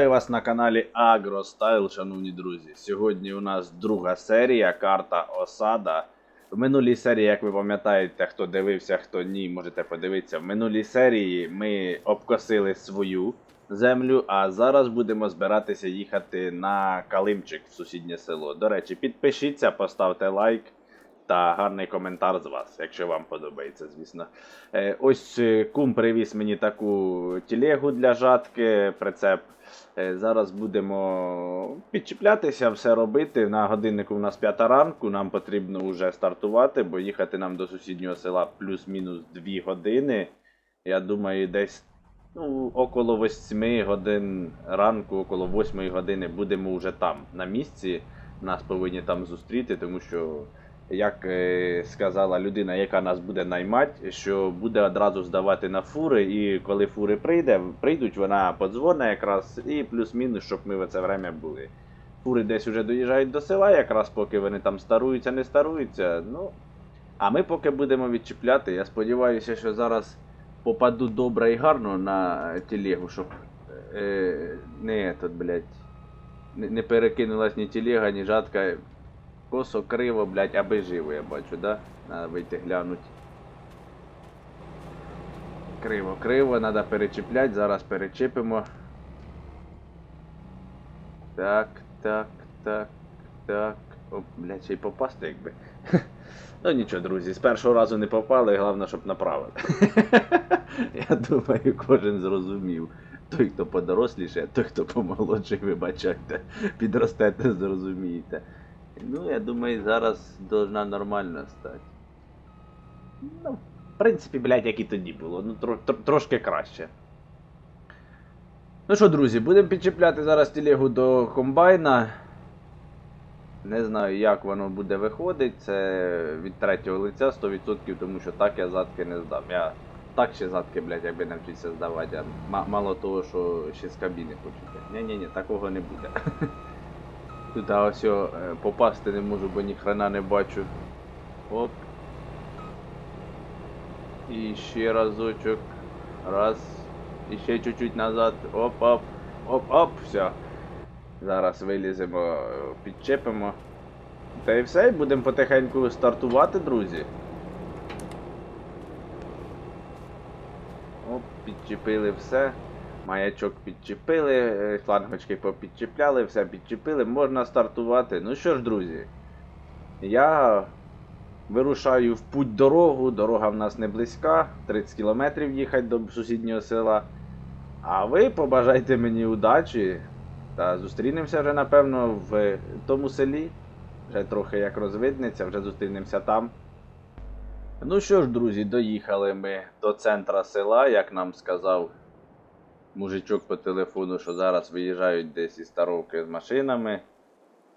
Вітаю вас на каналі AgroStyle, шановні друзі. Сьогодні у нас друга серія, карта Осада. В минулій серії, як ви пам'ятаєте, хто дивився, хто ні, можете подивитися. В минулій серії ми обкосили свою землю, а зараз будемо збиратися їхати на Калимчик в сусіднє село. До речі, підпишіться, поставте лайк та гарний коментар з вас, якщо вам подобається, звісно. Е, ось е, кум привіз мені таку телегу для жатки, прицеп. Е, зараз будемо підчіплятися, все робити. На годиннику у нас п'ята ранку, нам потрібно вже стартувати, бо їхати нам до сусіднього села плюс-мінус 2 години. Я думаю, десь ну, около 8 годин ранку, около 8 години будемо вже там, на місці. Нас повинні там зустріти, тому що як е, сказала людина, яка нас буде наймати, що буде одразу здавати на фури, і коли фури прийде, прийдуть, вона подзвонить якраз і плюс-мінус, щоб ми в це время були. Фури десь вже доїжджають до села, якраз поки вони там старуються, не старуються. Ну, а ми поки будемо відчіпляти. Я сподіваюся, що зараз попаду добре і гарно на телегу, щоб е, не, тут, блядь, не перекинулась ні телега, ні жатка. Косо, криво, блядь, аби живо, я бачу, да? Надо вийти глянуть. Криво, криво, треба перечіпляти, зараз перечіпимо. Так, так, так, так. Оп, блядь, ще й попасти якби. Ну нічого, друзі, з першого разу не попали, головне, щоб направили. Я думаю, кожен зрозумів. Той, хто подоросліше, той, хто помолодший, вибачайте, підростете, зрозумієте. Ну, я думаю, зараз должна нормально стати. Ну, в принципі, блядь, як і тоді було. Ну, тро, тро- трошки краще. Ну що, друзі, будемо підчіпляти зараз телегу до комбайна. Не знаю, як воно буде виходити. Це від третього лиця 100%, тому що так я задки не здам. Я так ще задки, блядь, якби навчився здавати. а мало того, що ще з кабіни хочете. Ні-ні-ні, такого не буде. Тут ось е, попасти не можу, бо ні хрена не бачу. Оп. І ще разочок. Раз. І ще чуть-чуть назад. Оп-оп. Оп-оп. Все. Зараз виліземо, підчепимо. Та і все, і будемо потихеньку стартувати, друзі. Оп, підчепили все. Маячок підчепили, е, флангочки попідчепляли, все підчепили, можна стартувати. Ну що ж, друзі, я вирушаю в путь дорогу. Дорога в нас не близька, 30 кілометрів їхати до сусіднього села. А ви побажайте мені удачі. Та зустрінемося вже, напевно, в тому селі. Вже трохи як розвиднеться, вже зустрінемося там. Ну що ж, друзі, доїхали ми до центра села, як нам сказав мужичок по телефону, що зараз виїжджають десь із старовки з машинами.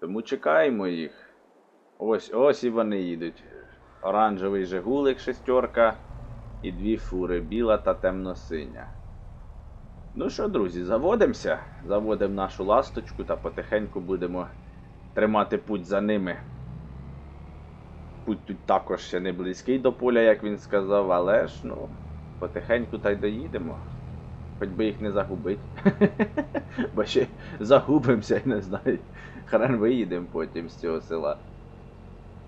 Тому чекаємо їх. Ось ось і вони їдуть. Оранжевий Жигулик шестерка і дві фури, біла та темно-синя. Ну що, друзі, заводимося. Заводимо нашу ласточку та потихеньку будемо тримати путь за ними. Путь тут також ще не близький до поля, як він сказав, але ж ну, потихеньку та й доїдемо. Хоч би їх не загубити. Бо ще загубимося і не знаю. Хрен виїдемо потім з цього села.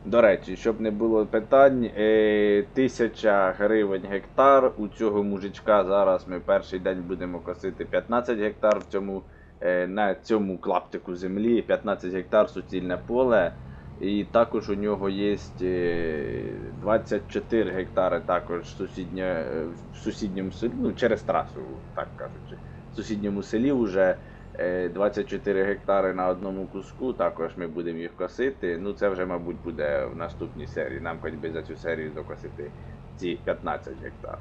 До речі, щоб не було питань, е, тисяча гривень гектар. У цього мужичка зараз ми перший день будемо косити 15 гектар в цьому, е, на цьому клаптику землі, 15 гектар суцільне поле. І також у нього є е, 24 гектари також сусіднє, е, в сусідньому селі, ну через трасу, так кажучи. В сусідньому селі вже е, 24 гектари на одному куску, також ми будемо їх косити. Ну це вже, мабуть, буде в наступній серії. Нам хоч би за цю серію докосити ці 15 гектар.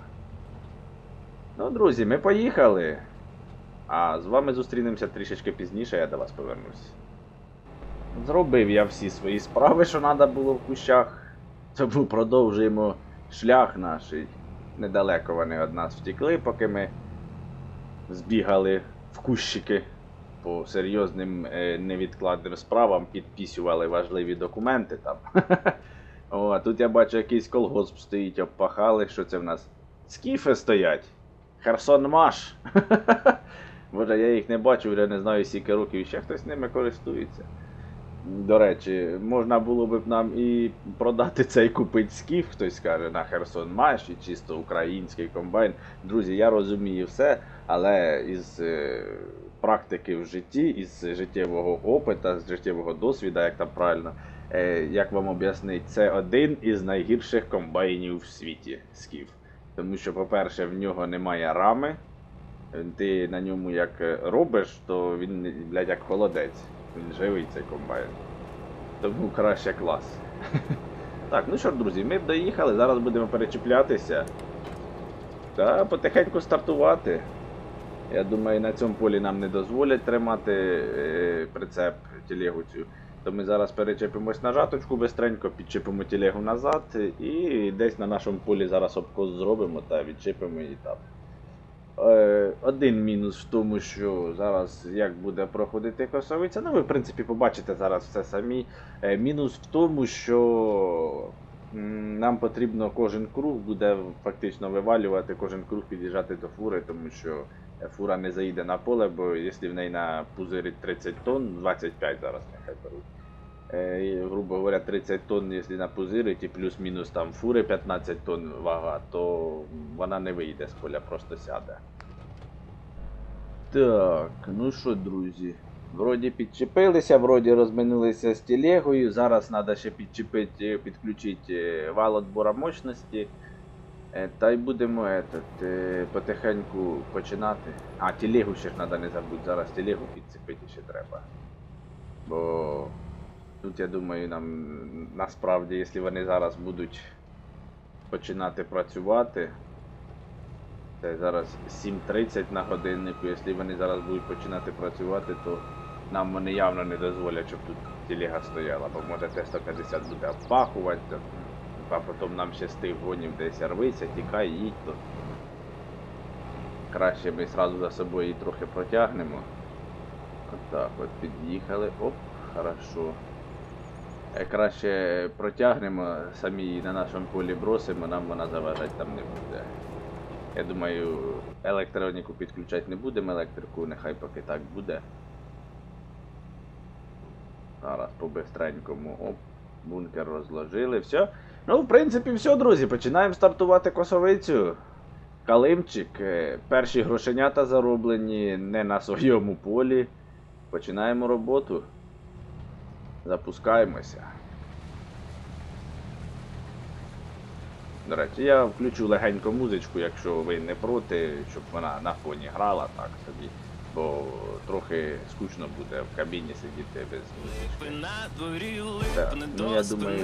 Ну, друзі, ми поїхали. А з вами зустрінемося трішечки пізніше, я до вас повернусь. Зробив я всі свої справи, що треба було в кущах. Тому продовжуємо шлях наш. Недалеко вони від нас втекли, поки ми збігали в кущики по серйозним е, невідкладним справам, підписували важливі документи там. О, а тут я бачу якийсь колгосп стоїть, обпахали, що це в нас? Скіфи стоять. Херсон Маш. Боже, я їх не бачу, вже не знаю скільки років, ще хтось ними користується. До речі, можна було б нам і продати цей купить скіф, хтось каже, на Херсон Маш і чисто український комбайн. Друзі, я розумію все, але із е, практики в житті, із життєвого опиту, з життєвого досвіду, як там правильно, е, як вам об'яснити, це один із найгірших комбайнів в світі скіф. Тому що, по-перше, в нього немає рами. Ти на ньому як е, робиш, то він, блядь, як холодець. Він живий цей комбайн. Тому краще клас. Так, ну що ж, друзі, ми доїхали, зараз будемо перечіплятися. Та потихеньку стартувати. Я думаю, на цьому полі нам не дозволять тримати е, прицеп телегу цю. То ми зараз перечепимось на жаточку бистренько, підчепимо телегу назад і десь на нашому полі зараз обкос зробимо та відчепимо її там. Е, один мінус в тому, що зараз як буде проходити косовиця. Ну, ви, в принципі, побачите зараз все самі. Е, мінус в тому, що нам потрібно кожен круг буде фактично вивалювати, кожен круг під'їжджати до фури, тому що е, фура не заїде на поле, бо якщо в неї на пузирі 30 тонн, 25 зараз нехай беруть. Е, грубо говоря, 30 тонн, якщо на пузирить і плюс-мінус там фури 15 тонн вага, то вона не вийде з поля, просто сяде. Так, ну що, друзі, вроді підчепилися, вроді розминилися з телегою. Зараз треба ще підчепити, підключити вал отбора мощності. Е, Та й будемо этот, е, потихеньку починати. А, телегу ще ж треба не забути. Зараз телегу підцепити ще треба. Бо тут я думаю, нам насправді, якщо вони зараз будуть починати працювати. Це зараз 7.30 на годиннику. Якщо вони зараз будуть починати працювати, то нам вони явно не дозволять, щоб тут телега стояла, бо може Т-150 буде обпахувати, а потім нам ще з тих гонів десь рвися, тікай, їдь, то краще ми зразу за собою її трохи протягнемо. Отак от під'їхали. Оп, хорошо. Е, Краще протягнемо, самі її на нашому полі бросимо, нам вона заважати там не буде. Я думаю, електроніку підключати не будемо, електрику нехай поки так буде. Зараз по-бистренькому. Оп, бункер розложили, все. Ну, в принципі, все, друзі. Починаємо стартувати косовицю. Калимчик. е, Перші грошенята зароблені не на своєму полі. Починаємо роботу. Запускаємося. До речі, я включу легенько музичку, якщо ви не проти, щоб вона на фоні грала так собі. Бо трохи скучно буде в кабіні сидіти без музички. Так, ну я думаю,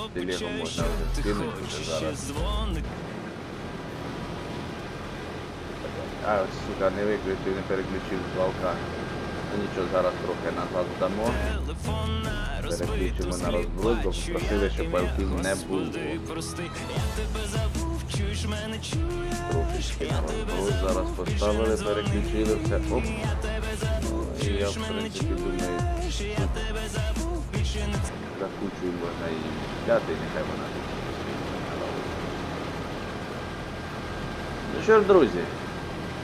тут телегу можна вже скинути вже зараз. А, сука, не виключив, не переключив звалка. Ну нічого, зараз трохи назад дамо. Переключимо на розброс, бо попросили, щоб балків не було. Трошечки на розброс зараз поставили, переключили все. Оп. Ну, і я в принципі думаю, тут за кучу можна і взяти, нехай вона тут. Ну що ж, друзі,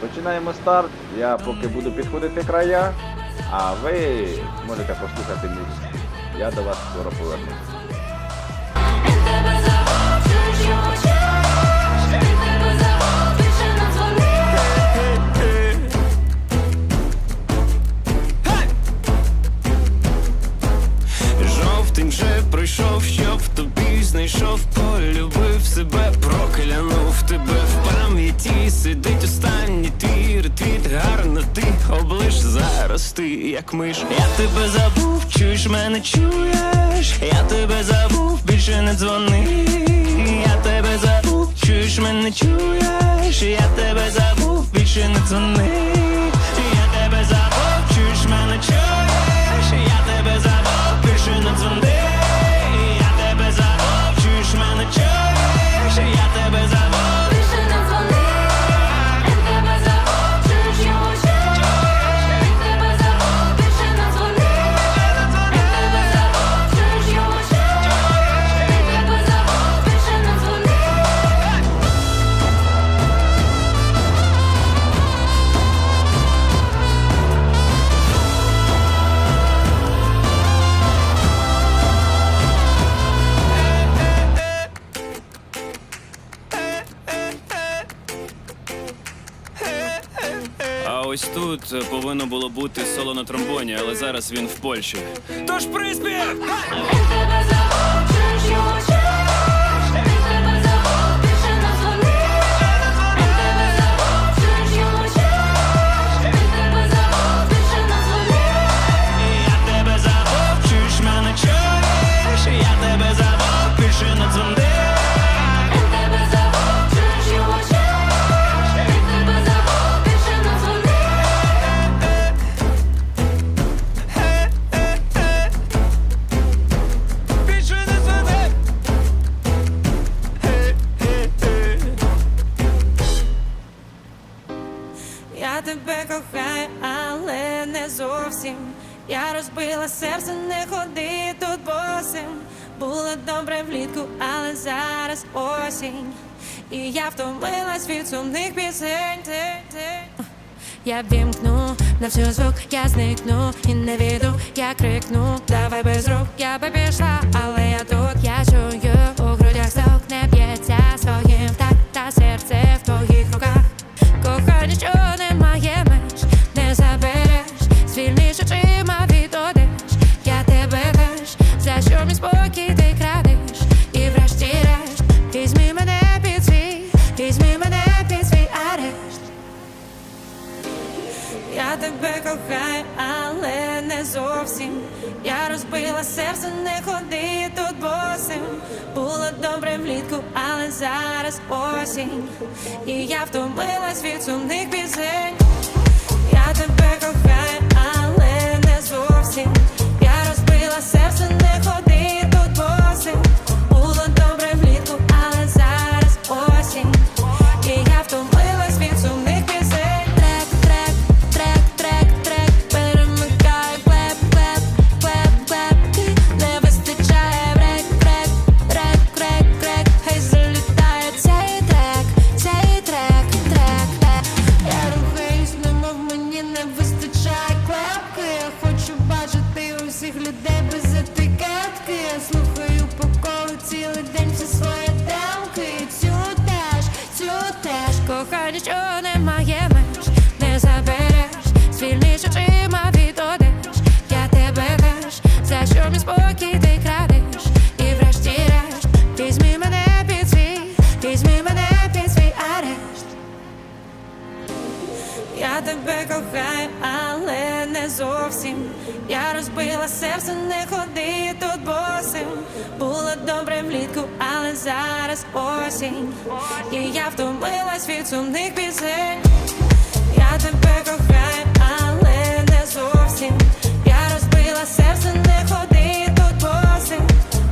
починаємо старт. Я поки буду підходити края, а ви можете послухати музику. Я до вас скоро повернусь. Ти, як миш. Я тебе забув, чуєш мене чуєш, я тебе забув, більше не дзвони. Я тебе забув, чуєш мене чуєш, я тебе забув, більше не дзвони. Я тебе забув, чуєш мене чуєш, я тебе забув, більше не дзвони. Зараз він в Польщі. Тож приспів! Я втомилась від сумних пісень. Я вімкну на всю звук, я зникну і не віду, я крикну, давай без рук, я би пішла, але я тут, я чую у грудях стук, не б'ється своїм так, та серце І я втомилась від сумних Було добре влітку, але зараз осінь. І я втомилась від сумних пісень. Я тебе кохаю, але не зовсім. Я розбила серце, не ходи тут босим.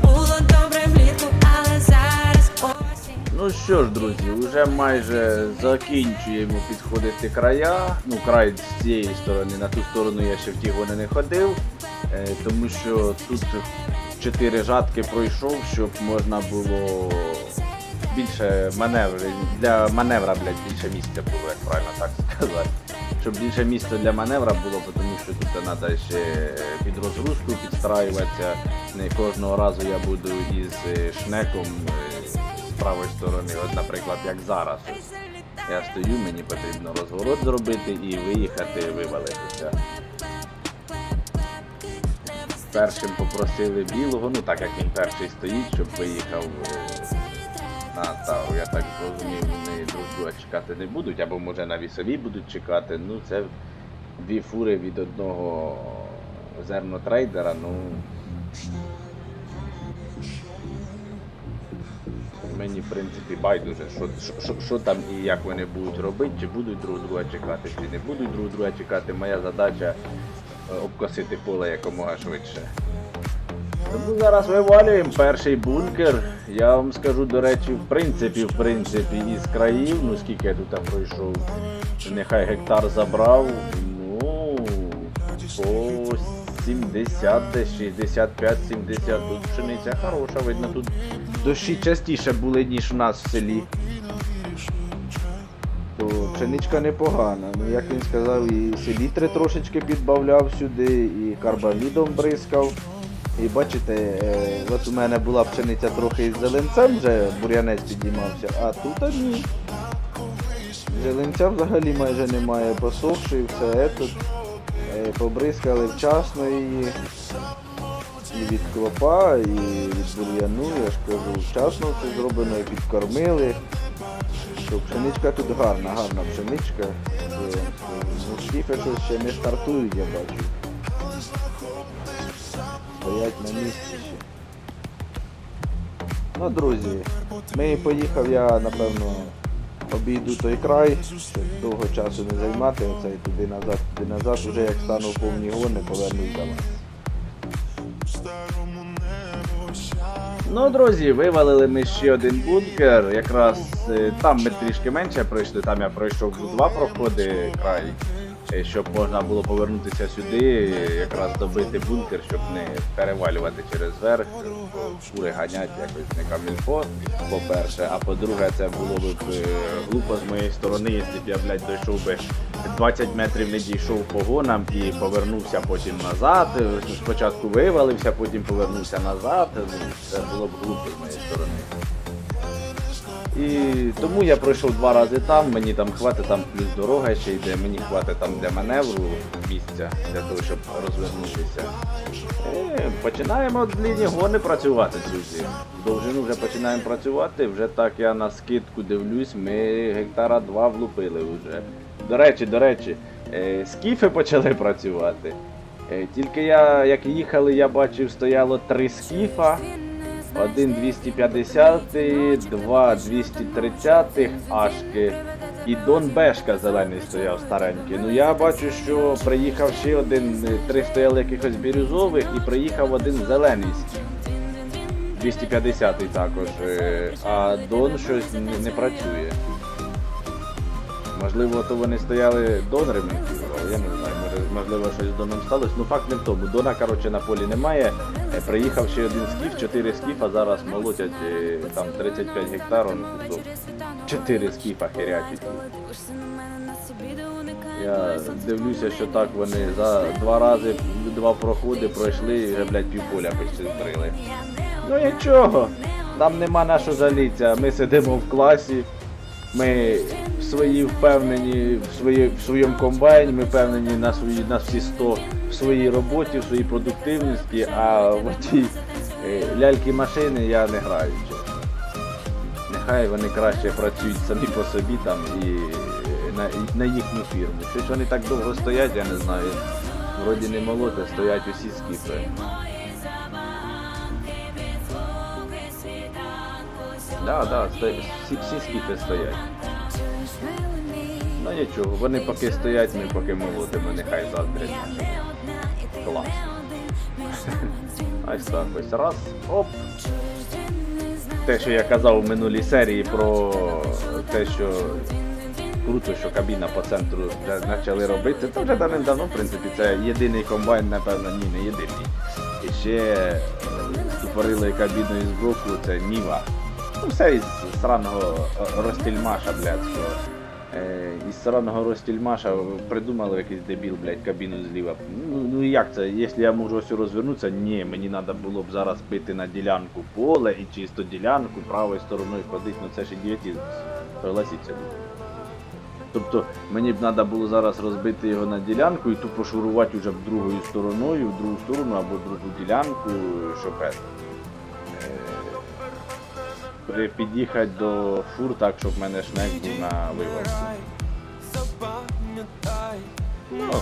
Було добре влітку, але зараз осінь. Ну що ж, друзі, вже майже закінчуємо підходити края. Ну, край з цієї сторони, на ту сторону я ще в ті вони не ходив, е, тому що тут чотири жатки пройшов, щоб можна було більше маневрів, для маневра, блядь, більше місця було, як правильно так сказати. Щоб більше місця для маневра було, тому що тут треба ще під розгрузку підстраюватися. Не кожного разу я буду із е, шнеком е, з правої сторони. От, наприклад, як зараз. Я стою, мені потрібно розворот зробити і виїхати, вивалитися. Першим попросили білого, ну так як він перший стоїть, щоб виїхав е, на Тару. Я так зрозумів, вони друг друга чекати не будуть, або може на вісові будуть чекати. Ну це дві фури від одного зернотрейдера, ну. Мені, в принципі, байдуже, що, що, що, там і як вони будуть робити, чи будуть друг друга чекати, чи не будуть друг друга чекати. Моя задача обкосити поле якомога швидше. Тому зараз вивалюємо перший бункер. Я вам скажу, до речі, в принципі, в принципі, із країв, ну скільки я тут пройшов, нехай гектар забрав, ну, по 70, 65-70, тут пшениця хороша, видно, тут дощі частіше були, ніж у нас в селі. То пшеничка непогана. Ну, як він сказав, і селітри трошечки підбавляв сюди, і карбамідом бризкав. І бачите, е, от у мене була пшениця трохи із зеленцем, вже бур'янець підіймався, а тут ні. Зеленця взагалі майже немає, посохший, все этот. Е, Побризкали вчасно її. І від клопа, і від бур'яну, я ж кажу, вчасно все зроблено, і підкормили. Що пшеничка тут гарна, гарна пшеничка. Вам скажу. Ну, скіфи ще не стартують, я бачу. Стоять на місці ще. Ну, друзі, ми поїхав я, напевно, обійду той край, щоб довго часу не займати, оце і туди назад, туди назад, вже як стану повні гони, повернусь до вас. Ну, друзі, вивалили ми ще один бункер. Якраз е, там ми трішки менше пройшли, там я пройшов два проходи край, щоб можна було повернутися сюди, е, якраз добити бункер, щоб не перевалювати через верх, бо фури ганять якось не камільфо, по-перше. А по-друге, це було б е, глупо з моєї сторони, якщо б я, блядь, дійшов би 20 метрів не дійшов по гонам і повернувся потім назад. Е, Спочатку вивалився, потім повернувся назад. Ну, Це було б глупо з моєї сторони. І тому я пройшов два рази там, мені там хватить, там плюс дорога ще йде, мені хватить там для маневру місця для того, щоб розвернутися. Е, починаємо длінні гони працювати, друзі. Довжину вже починаємо працювати, вже так я на скидку дивлюсь, ми гектара два влупили вже. До речі, до речі, е, скіфи почали працювати. Е, Тільки я, як їхали, я бачив, стояло три скіфа. Один 250, два 230 ашки і Дон Бешка зелений стояв старенький. Ну я бачу, що приїхав ще один, е, три стояли якихось бірюзових і приїхав один зелений скіф. 250 також. е, А Дон щось не, працює. Можливо, то вони стояли Дон ремонтували, я не знаю, можливо, щось з Доном сталося. Ну факт не в тому. Дона, коротше, на полі немає. Е, Приїхав ще один скіф, 4 скіфа зараз молотять е, там 35 гектар, он кусок. 4 скіфа херячить. Я дивлюся, що так вони за два рази, два проходи пройшли і вже, блядь, півполя почти збрили. Ну нічого, нам нема на що жалітися, ми сидимо в класі. Ми свої впевнені в, свої, в своєму комбайні, ми впевнені на свої на всі 100 в своїй роботі, в своїй продуктивності, а в тій ляльки машини я не граю. чесно. Нехай вони краще працюють самі по собі там і на, і на їхню фірму. Щось вони так довго стоять, я не знаю. Вроді не молоде, стоять усі скіпи. Да, да, сто... всі, всі скіпи стоять. Ну нічого, вони поки стоять, ми поки молодимо, нехай заздрять. Клас. Ось так ось раз, оп. Те, що я казав у минулій серії про те, що круто, що кабіна по центру почали робити, це вже давним-давно, в принципі, це єдиний комбайн, напевно, ні, не єдиний. І ще е, створили кабіну із боку, це Ніва. Ну, все із сраного Ростільмаша, блядського. Е, із сраного Ростільмаша придумали якийсь дебіл, блядь, кабіну зліва. Ну, ну як це? Якщо я можу ось розвернутися, ні, мені треба було б зараз пити на ділянку поле і чисто ділянку правою стороною ходити, ну це ж ідіотизм. Согласіться. Тобто мені б треба було зараз розбити його на ділянку і тупо шурувати вже в другою стороною, в другу сторону або в другу ділянку, щоб е, при- під'їхати до фур так, щоб в мене шнек був на вивазці. Ну,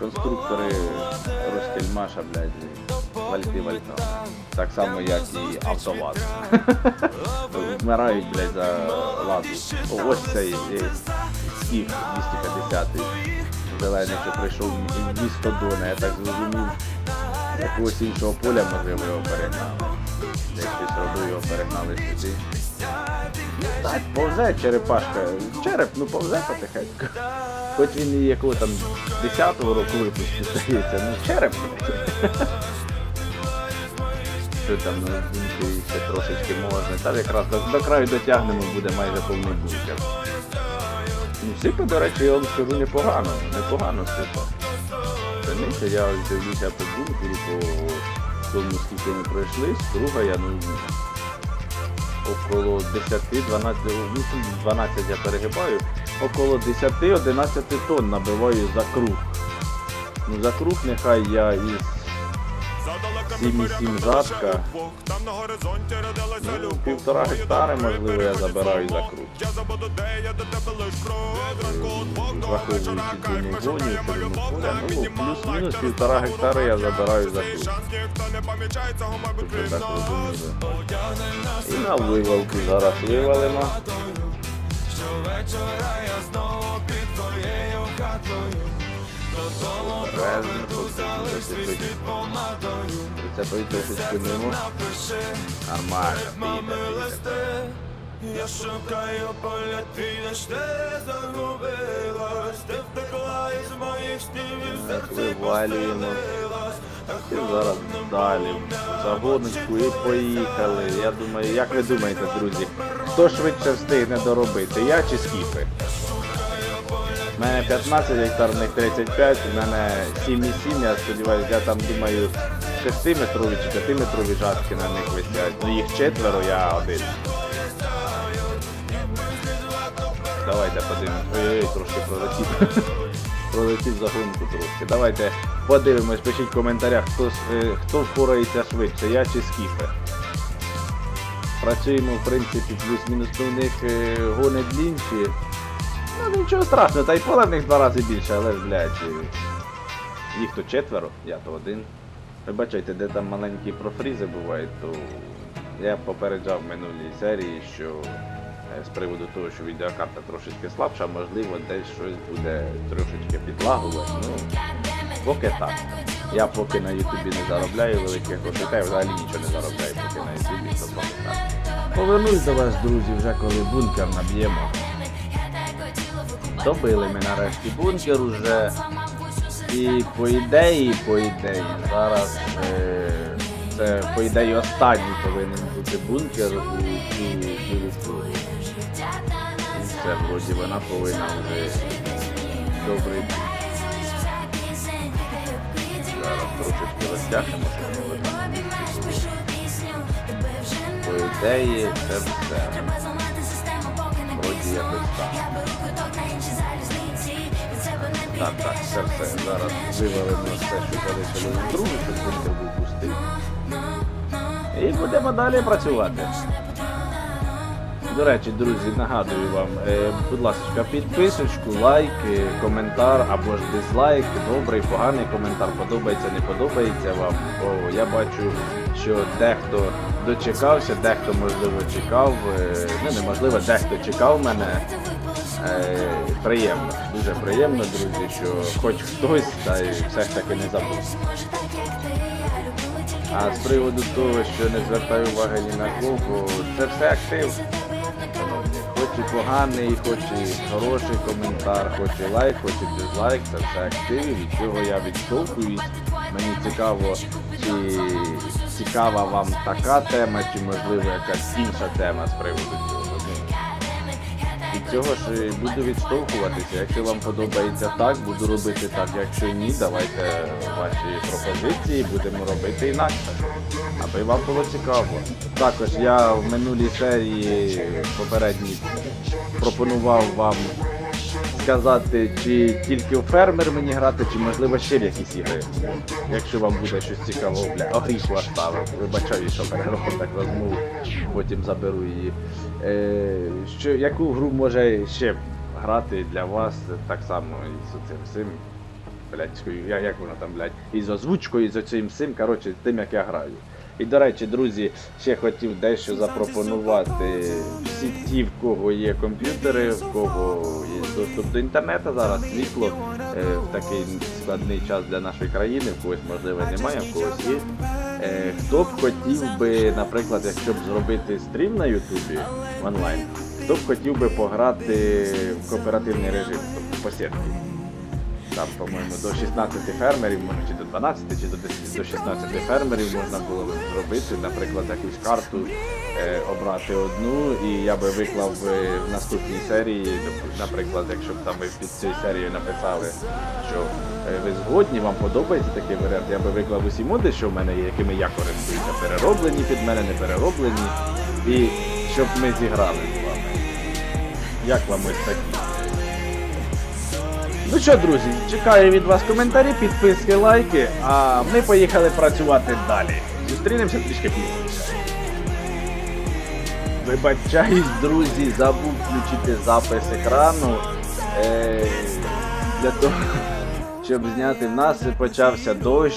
конструктори Ростельмаша, блядь, вальти вальта. Так само, як і АвтоВАЗ. Вмирають, блядь, за ладу. О, ось цей е, скіф 250 Зелений, що прийшов місто Дона, я так зрозумів. Якогось іншого поля, можливо, його перегнали. Десь робив, його перегнали сюди. Так, повзе черепашка. Череп, ну повзе потихеньку. Хоч він і якого там 10-го року випуску здається, ну череп. Що там, ну він ще трошечки можна. Та якраз до, до краю дотягнемо, буде майже повний бункер. Ну, сипа, до речі, я вам скажу непогано, непогано сипа. Раніше я дивлюся по бункеру, по тому, скільки ми пройшли, друга я ну около 10-12, ну 12 я перегибаю, около 10-11 тонн набиваю за круг. Ну за круг нехай я із 7,7 жатка. Ну, півтора гектари, можливо, я забираю за круг. Враховуючи длину гонів, ширину поля, ну, плюс-мінус півтора гектари я забираю за круг. Щоб ви так розуміли. І на вивалку зараз вивалимо. Обережно, потрібно зацепити. Прицепити трошечки мимо. Нормально, піде, піде. Я шукаю поля твій, ж ти загубилась, ти втекла із моїх снів і Так, вивалюємо. І зараз далі. в Загоночку і поїхали. Я думаю, як ви думаєте, друзі, хто швидше встигне доробити? Я чи скіфи? У мене 15 гектар, в них 35, у мене 7,7, я сподіваюся, я там думаю 6-метрові чи 5-метрові жатки на них висять. Ну їх четверо, я один. Давайте подивимось. Ой-ой, трошки пролетів. пролетів загонку трошки. Давайте подивимось, пишіть в коментарях, хто, е, хто впорається швидше, я чи скіфе. Працюємо, в принципі, плюс-мінус ну, у них е, гони длінші. Ну нічого страшного, та й поле в них два рази більше, але блядь, е, їх то четверо, я то один. Вибачайте, де там маленькі профрізи бувають, то я попереджав в минулій серії, що е, з приводу того, що відеокарта трошечки слабша, можливо, десь щось буде трошечки підлагувати. Ну, поки так. Я поки на Ютубі не заробляю великих грошей, та я взагалі нічого не заробляю поки на Ютубі, то поки так. Повернусь до вас, друзі, вже коли бункер наб'ємо. Добили ми нарешті бункер уже. І по ідеї, по ідеї, зараз е, це по ідеї останній повинен бути бункер у цю І все, вроді вона повинна вже добре. йти. Зараз трошечки розтягнемо, щоб не видно. По ідеї це все. Якось так. Так, так, все, все. Зараз вивалимо все, що залишилось з другу, щоб був пустий. І будемо далі працювати. До речі, друзі, нагадую вам, е, будь ласка, підписочку, лайк, коментар або ж дизлайк, добрий, поганий коментар, подобається, не подобається вам. Бо я бачу, що дехто дочекався, дехто можливо чекав. е, Ну неможливо, дехто чекав мене. Е, приємно, дуже приємно, друзі, що хоч хтось та й все ж таки не забув. А з приводу того, що не звертаю уваги ні на кого, це все актив. Хоч і поганий, хоч і хороший коментар, хоч і лайк, хоч і дизлайк, це все актив, від цього я відштовхуюсь. Мені цікаво, чи цікава вам така тема, чи можливо якась інша тема з приводу цього. Від цього ж буду відштовхуватися. Якщо вам подобається так, буду робити так. Якщо ні, давайте ваші пропозиції будемо робити інакше. Аби вам було цікаво. Також я в минулій серії попередній пропонував вам сказати, чи тільки у фермер мені грати, чи можливо ще в якісь ігри. Якщо вам буде щось цікавого, бля, огріху оставив. Вибачаю, що переробив так розмову, потім заберу її. Е, що, яку гру може ще грати для вас так само і з цим всім блядською, я, як воно там, блядь, і з озвучкою, і з оцим всім, коротше, тим, як я граю. І до речі, друзі, ще хотів дещо запропонувати всі ті, в кого є комп'ютери, в кого є доступ до інтернету зараз, світло е, в такий складний час для нашої країни, в когось можливо немає, в когось є. Е, хто б хотів би, наприклад, якщо б зробити стрім на Ютубі онлайн, хто б хотів би пограти в кооперативний режим, тобто по сітки. Там, по-моєму, до 16 фермерів, може чи до 12, чи до 10, до 16 фермерів можна було зробити, наприклад, якусь карту, е, обрати одну, і я би виклав е, в наступній серії, наприклад, якщо б там ви під цією серією написали, що е, ви згодні, вам подобається такий варіант, я би виклав усі моди, що в мене є, якими я користуюся, перероблені під мене, не перероблені. І щоб ми зіграли з вами. Як вам ось такі? Ну що, друзі, чекаю від вас коментарі, підписки, лайки, а ми поїхали працювати далі. Зустрінемося трішки пізніше. Вибачаюсь, друзі, забув включити запис екрану. Е, для того, щоб зняти. В нас почався дощ.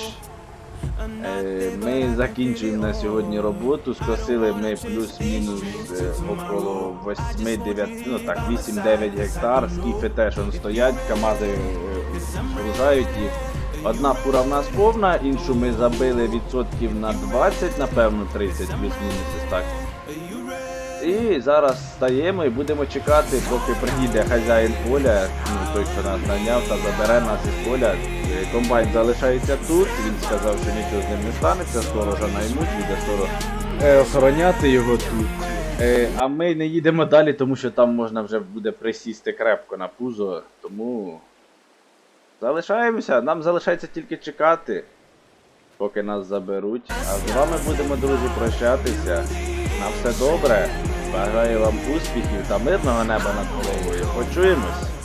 Е, Ми закінчуємо на сьогодні роботу. Скосили ми плюс-мінус е, около 8-9, ну так, 8-9 гектар. Скіфи теж он стоять, камази е, згружають їх. Одна фура в нас повна, іншу ми забили відсотків на 20, напевно, 30 плюс-мінус так. І зараз стаємо і будемо чекати, поки приїде хазяїн поля, ну той, що нас наняв та забере нас із поля. Комбайн залишається тут, він сказав, що нічого з ним не станеться, сторожа наймуть, буде сторож е, охороняти його тут. Е, а ми не їдемо далі, тому що там можна вже буде присісти крепко на пузо, тому залишаємося, нам залишається тільки чекати, поки нас заберуть. А з вами будемо, друзі, прощатися. На все добре. Бажаю вам успіхів та мирного неба над головою. Почуємось.